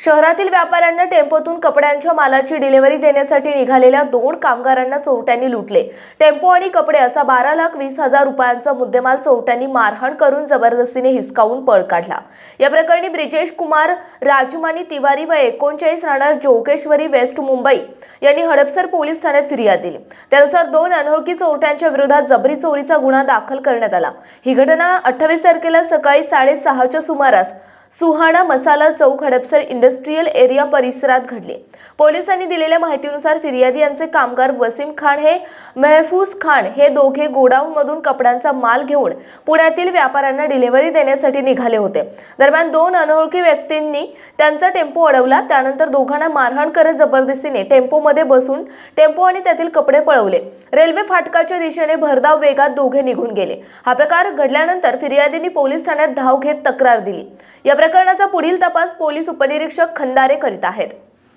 शहरातील व्यापाऱ्यांना टेम्पोतून कपड्यांच्या मालाची डिलिव्हरी देण्यासाठी निघालेल्या दोन कामगारांना चोरट्यांनी लुटले. टेम्पो आणि कपडे असा बारा लाख वीस हजार रुपयांचा मुद्देमाल चोरट्यांनी मारहाण करून जबरदस्तीने हिसकावून पळ काढला. या प्रकरणी ब्रिजेश कुमार राजमानी तिवारी व एकोणचाळीस राहणार जोगेश्वरी वेस्ट मुंबई यांनी हडपसर पोलीस ठाण्यात फिर्याद दिली. त्यानुसार दोन अनोळखी चोरट्यांच्या विरोधात जबरी चोरीचा गुन्हा दाखल करण्यात आला. ही घटना अठ्ठावीस तारखेला सकाळी साडेसहाच्या सुमारास सुहाणा मसाला चौक हडपसर इंडस्ट्रीयल एरिया परिसरात घडले. पोलिसांनी दिलेल्या माहितीनुसार फिर्यादी यांचे कामगार वसीम खान हे महफूज खान हे दोघे गोडाऊनमधून कपड्यांचा माल घेऊन पुण्यातील व्यापाऱ्यांना डिलिव्हरी देण्यासाठी निघाले होते. दरम्यान दोन अनोळखी व्यक्तींनी त्यांचा टेम्पो अडवला. त्यानंतर दोघांना मारहाण करत जबरदस्तीने टेम्पोमध्ये बसून टेम्पो आणि त्यातील कपडे पळवले. रेल्वे फाटकाच्या दिशेने भरधाव वेगात दोघे निघून गेले. हा प्रकार घडल्यानंतर फिर्यादींनी पोलीस ठाण्यात धाव घेत तक्रार दिली. या प्रकरणाचा पुढील तपास पोलीस उपनिरीक्षक खंदारे करीत आहेत.